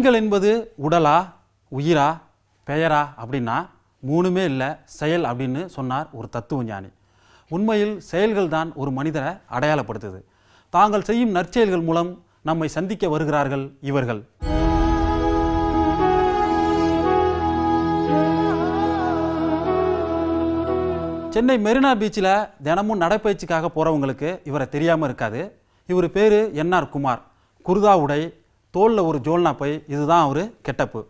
நீங்கள் என்பது உடலா உயிரா பெயரா அப்படின்னா மூணுமே இல்லை செயல் அப்படின்னு சொன்னார் ஒரு தத்துவ ஞானி உண்மையில் செயல்கள் தான் ஒரு மனிதரை அடையாளப்படுத்துது. தாங்கள் செய்யும் நற்செயல்கள் மூலம் நம்மை சந்திக்க வருகிறார்கள் இவர்கள். சென்னை மெரினா பீச்சில் தினமும் நடைப்பயிற்சிக்காக போகிறவங்களுக்கு இவரை தெரியாமல் இருக்காது. இவர் பேர் என்ஆர் குமார். குருதா உடை தோளில் ஒரு ஜோல்னா பை இதுதான் அவர் கெட்டப்பு.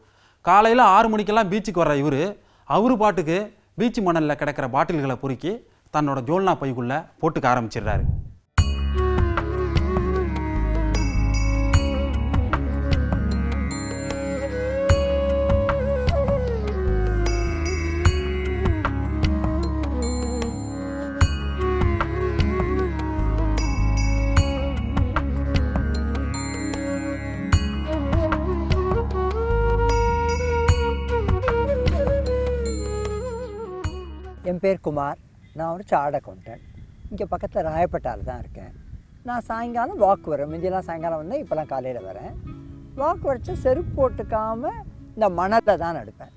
காலையில் ஆறு மணிக்கெல்லாம் பீச்சுக்கு வர்ற இவர் அவர் பாட்டுக்கு பீச் மணலில் கிடக்கிற பாட்டில்களை பொறுக்கி தன்னோட ஜோல்னா பைக்குள்ளே போட்டுக்க ஆரம்பிச்சிடுறாரு. என் பேர் குமார். நான் ஒரு சாடை கொண்டேன் இங்கே பக்கத்தில் ராயப்பட்டாவில் தான் இருக்கேன். நான் சாயங்காலம் வாக் வரேன் முந்தியெல்லாம் சாயங்காலம் வந்தேன் இப்போலாம் காலையில் வரேன் வாக் வரைச்சா செருப்பு போட்டுக்காமல் இந்த மணத்தை தான் நடப்பேன்.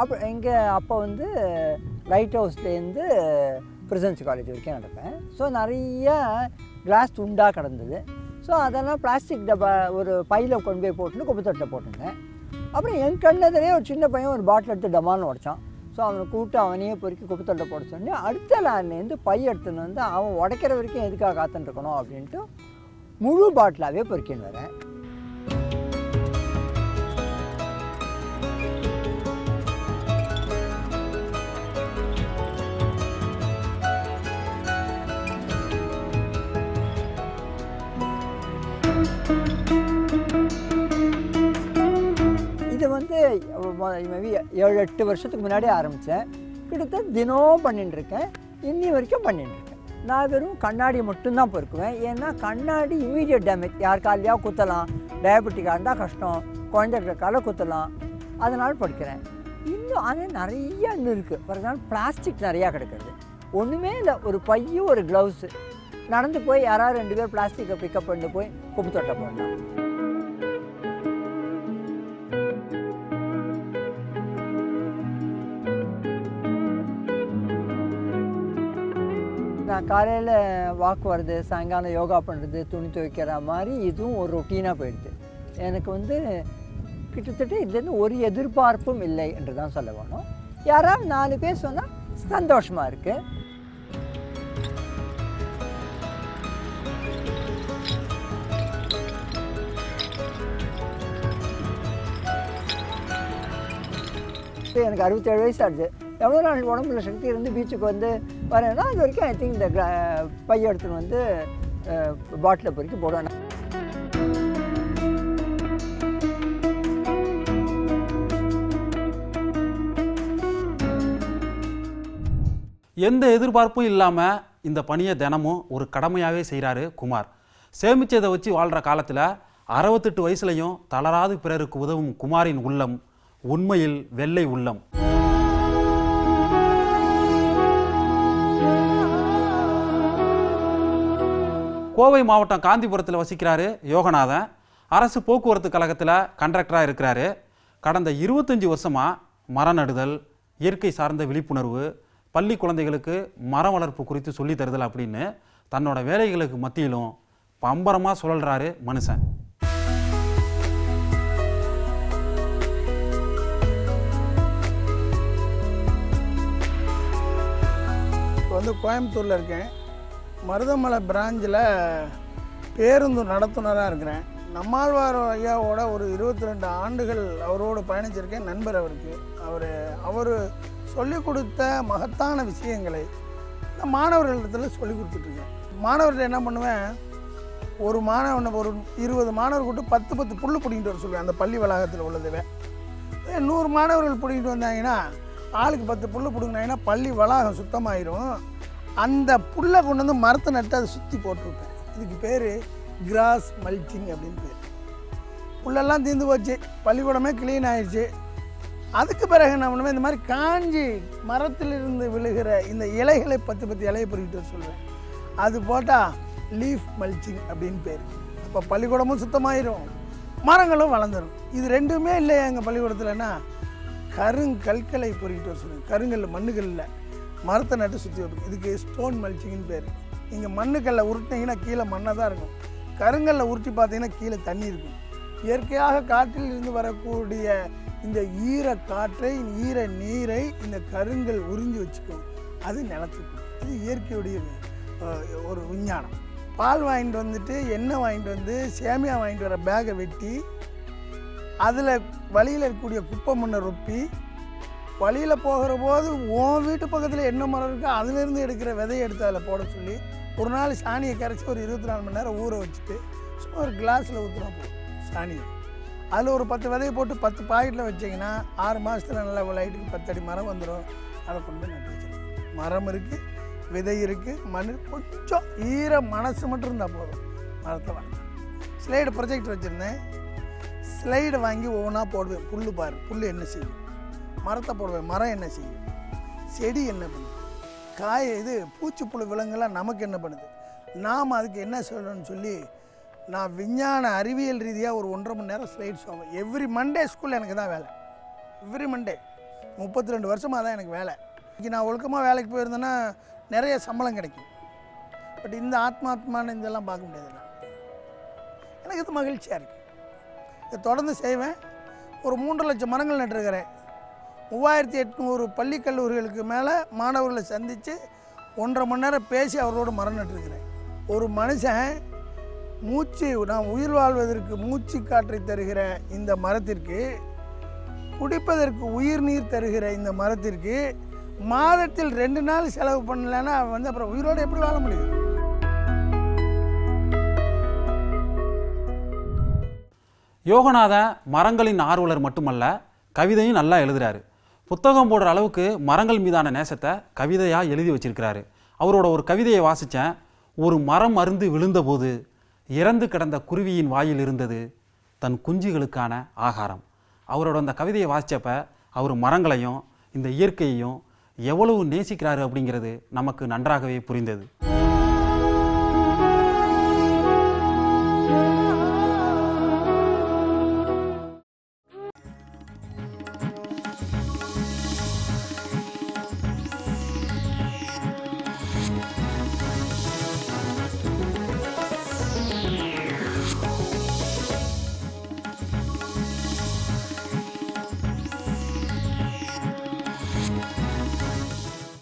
அப்போ இங்கே அப்போ வந்து லைட் ஹவுஸ்லேருந்து பிரசன்ஸ் காலேஜ் வரைக்கும் நடப்பேன். ஸோ நிறைய கிளாஸ் துண்டாக கிடந்தது. ஸோ அதெல்லாம் பிளாஸ்டிக் டப்பா ஒரு பையில் கொண்டு போய் போட்டுன்னு குப்பத்தொட்டில் போட்டுருந்தேன். அப்புறம் என் கண்ணதுலேயே ஒரு சின்ன பையன் ஒரு பாட்டில் எடுத்து டமால்னு உடைச்சான். ஸோ அவனை கூப்பிட்டு அவனையே பொறுக்கி குப்பத்தொண்டை போட சொன்னே அடுத்த லேண்ட்லேருந்து பை எடுத்துன்னு வந்து அவன் உடைக்கிற வரைக்கும் எதுக்காக காத்துட்டு இருக்கணும் அப்படின்ட்டு முழு பாட்டிலாகவே பொறுக்கின்னு வரேன். மேபி ஏழு எட்டு வருஷத்துக்கு முன்னாடி ஆரம்பித்தேன் கிட்டத்தட்ட தினம் பண்ணிட்டு இருக்கேன் இன்னி வரைக்கும் பண்ணிட்டு இருக்கேன் நான் வெறும் கண்ணாடி மட்டும்தான் பொறுக்குவேன். ஏன்னா கண்ணாடி இமீடியட் டேமேஜ் யார் காலையாக குத்தலாம். டயபெட்டிக்காக இருந்தால் கஷ்டம். குழந்தைகிற காலை குத்தலாம். அதனால் படிக்கிறேன். இன்னும் ஆனால் நிறைய இன்னும் இருக்குது ஃபார் எக்ஸாம்பிள் பிளாஸ்டிக் நிறையா கிடக்குது. ஒன்றுமே இல்லை. ஒரு பையும் ஒரு க்ளவுஸு நடந்து போய் யாராவது ரெண்டு பேர் பிளாஸ்டிக்கை பிக்கப் பண்ணிட்டு போய் குப்பை தொட்டை போடலாம். நான் காலையில் வாக் வர்றது சாயங்காலம் யோகா பண்ணுறது துணி துவைக்கிற மாதிரி இதுவும் ஒரு ரொட்டீனாக போயிடுது. எனக்கு வந்து கிட்டத்தட்ட இதுலேருந்து ஒரு எதிர்பார்ப்பும் இல்லை என்று தான் சொல்ல வேணும். யாராவது நாலு பேர் சொன்னால் சந்தோஷமாக இருக்குது எனக்கு அறுபத்தேழு வயசு ஆகுது. எவ்வளோ நாள் உடம்புல சக்தி இருந்து பீச்சுக்கு வந்து வரேன்னா அது வரைக்கும் ஐ திங்க் இந்த gra- பைய எடுத்துன்னு வந்து பாட்டில் பொறுக்கி போடுவேன் எந்த எதிர்பார்ப்பும் இல்லாமல் இந்த பணியை தினமும் ஒரு கடமையாகவே செய்கிறாரு குமார். சேமிச்சதை வச்சு வாழ்கிற காலத்தில் அறுபத்தெட்டு வயசுலையும் தளராது பிறருக்கு உதவும் குமாரின் உள்ளம் உண்மையில் வெள்ளை உள்ளம். கோவை மாவட்டம் காந்திபுரத்தில் வசிக்கிறாரு யோகநாதன். அரசு போக்குவரத்து கழகத்தில் கண்டக்டராக இருக்கிறாரு. கடந்த இருபத்தஞ்சி வருஷமாக மரம் நடுதல் இயற்கை சார்ந்த விழிப்புணர்வு பள்ளி குழந்தைகளுக்கு மரம் வளர்ப்பு குறித்து சொல்லித் தருதல் அப்படின்னு தன்னோட வேலைகளுக்கு மத்தியிலும் பம்பரமாக சுழல்றாரு மனுஷன். இப்போ வந்து கோயம்புத்தூரில் இருக்கேன். மருதமலை பிராஞ்சில் பேருந்து நடத்துனராக இருக்கிறேன். நம்மாழ்வார் ஐயாவோட ஒரு இருபத்தி ரெண்டு ஆண்டுகள் அவரோடு பயணிச்சிருக்கேன் நண்பர் அவருக்கு. அவர் அவர் சொல்லிக் கொடுத்த மகத்தான விஷயங்களை இந்த மாணவர்களிடத்தில் சொல்லி கொடுத்துட்ருக்கேன். மாணவர்கள் என்ன பண்ணுவேன் ஒரு மாணவனை ஒரு இருபது மாணவர் கூட்டு பத்து பத்து புல் பிடிங்கிட்டு வர சொல்லுவேன் அந்த பள்ளி வளாகத்தில் உள்ளதுவே. நூறு மாணவர்கள் பிடிங்கிட்டு வந்தாங்கன்னா ஆளுக்கு பத்து புல் பிடுங்கினாங்கன்னா பள்ளி வளாகம் சுத்தமாயிரும். அந்த புல்லை கொண்டு வந்து மரத்தை நட்டு அதை சுற்றி போட்டிருப்பேன். இதுக்கு பேர் கிராஸ் மல்ச்சிங் அப்படின்னு பேர். புல்லெல்லாம் தீர்ந்து போச்சு. பள்ளிக்கூடமே க்ளீன் ஆயிடுச்சு அதுக்கு பிறகு என்ன பண்ணுவேன்? இந்த மாதிரி காஞ்சி மரத்திலிருந்து விழுகிற இந்த இலைகளை பத்து பத்து இலையை பொறுக்கிட்டு வர சொல்லுவேன். அது போட்டால் லீஃப் மல்ச்சிங் அப்படின்னு பேர். அப்போ பள்ளிக்கூடமும் சுத்தமாயிரும். மரங்களும் வளர்ந்துடும் இது ரெண்டுமே இல்லையா எங்கள் பள்ளிக்கூடத்துலன்னா? கருங்கற்களை பொறுக்கிட்டு வர சொல்லுங்க கருங்கல் மண்ணுகளில். மரத்தை நட்டு சுற்றி வைப்போம் இதுக்கு ஸ்டோன் மல்ச்சிங்னு பேர். நீங்கள் மண்ணுக்கல்ல உருட்டினீங்கன்னா கீழே மண்ணை தான் இருக்கும். கருங்கல்ல உருட்டி பார்த்தீங்கன்னா கீழே தண்ணி இருக்கும். இயற்கையாக காற்றில் இருந்து வரக்கூடிய இந்த ஈர காற்றை ஈர நீரை இந்த கருங்கல் உறிஞ்சி வச்சுக்கும். அது நிலத்துக்கும். இது இயற்கையுடைய ஒரு விஞ்ஞானம். பால் வாங்கிட்டு வந்துட்டு எண்ணெய் வாங்கிட்டு வந்து சேமியா வாங்கிட்டு வர பேகை வெட்டி அதில் வழியில் இருக்கக்கூடிய குப்பை மண்ணை ரொப்பி வழியில் போகிற போது உன் வீட்டு பக்கத்தில் என்ன மரம் இருக்கோ அதுலேருந்து எடுக்கிற விதையை எடுத்து அதில் போட சொல்லி ஒரு நாள் சாணியை கரைச்சி ஒரு இருபத்தி நாலு மணி நேரம் ஊற வச்சுட்டு சும்மா ஒரு கிளாஸில் ஊற்றுனா போதும் சாணியை. அதில் ஒரு பத்து விதையை போட்டு பத்து பாக்கெட்டில் வச்சிங்கன்னா ஆறு மாதத்தில் நல்லா லைட்டுக்கு பத்தடி மரம் வந்துடும் அதை கொண்டு நட்டு வச்சிடலாம் மரம் இருக்குது விதை இருக்குது மண் கொஞ்சம் ஈர மனசு மட்டும் இருந்தால் போதும். மரத்தை வாங்க ஸ்லைடு ப்ரொஜெக்ட் வச்சுருந்தேன். ஸ்லைடு வாங்கி ஒவ்வொன்றா போடுவேன். புல் பாரு புல் என்ன செய்யும்? மரத்தை போடுவேன். மரம் என்ன செய்யும்? செடி என்ன பண்ணுது காய் இது பூச்சிப்புழு விலங்குலாம் நமக்கு என்ன பண்ணுது? நாம் அதுக்கு என்ன சொல்லணும்னு சொல்லி நான் விஞ்ஞான அறிவியல் ரீதியாக ஒரு ஒன்றரை மணி நேரம் ஸ்லைட்ஸ் ஆகும் எவ்ரி மண்டே ஸ்கூலில் எனக்கு தான் வேலை. எவ்ரி மண்டே முப்பத்தி ரெண்டு வருஷமாக தான் எனக்கு வேலை. இன்றைக்கி நான் ஒழுக்கமாக வேலைக்கு போயிருந்தேன்னா நிறைய சம்பளம் கிடைக்கும். பட் இந்த ஆத்மாத்மான இதெல்லாம் பார்க்க முடியாது எனக்கு இது மகிழ்ச்சியாக இருக்குது இதை தொடர்ந்து செய்வேன். ஒரு மூன்று லட்சம் மரங்கள் நட்டுருக்கிறேன். மூவாயிரத்தி எட்நூறு பள்ளி கல்லூரிகளுக்கு மேலே மாணவர்களை சந்தித்து ஒன்றரை மணி நேரம் பேசி அவரோட மரம் ஒரு மனுஷன் மூச்சு நாம் உயிர் வாழ்வதற்கு மூச்சு காற்றை தருகிற இந்த மரத்திற்கு குடிப்பதற்கு உயிர் நீர் தருகிற இந்த மரத்திற்கு மாதத்தில் ரெண்டு நாள் செலவு பண்ணலைன்னா அவன் வந்து அப்புறம் உயிரோடு எப்படி வாழ முடியும்? யோகநாதன் மரங்களின் ஆர்வலர் மட்டுமல்ல கவிதையும் நல்லா எழுதுறாரு. புத்தகம் போடுற அளவுக்கு மரங்கள் மீதான நேசத்தை கவிதையாக எழுதி வச்சிருக்கிறாரு. அவரோட ஒரு கவிதையை வாசித்தேன் ஒரு மரம் அருந்து விழுந்தபோது இறந்து கிடந்த குருவியின் வாயில் இருந்தது தன் குஞ்சுகளுக்கான ஆகாரம். அவரோட அந்த கவிதையை வாசித்தப்ப அவர் மரங்களையும் இந்த இயற்கையையும் எவ்வளவு நேசிக்கிறாரு அப்படிங்கிறது நமக்கு நன்றாகவே புரிந்தது.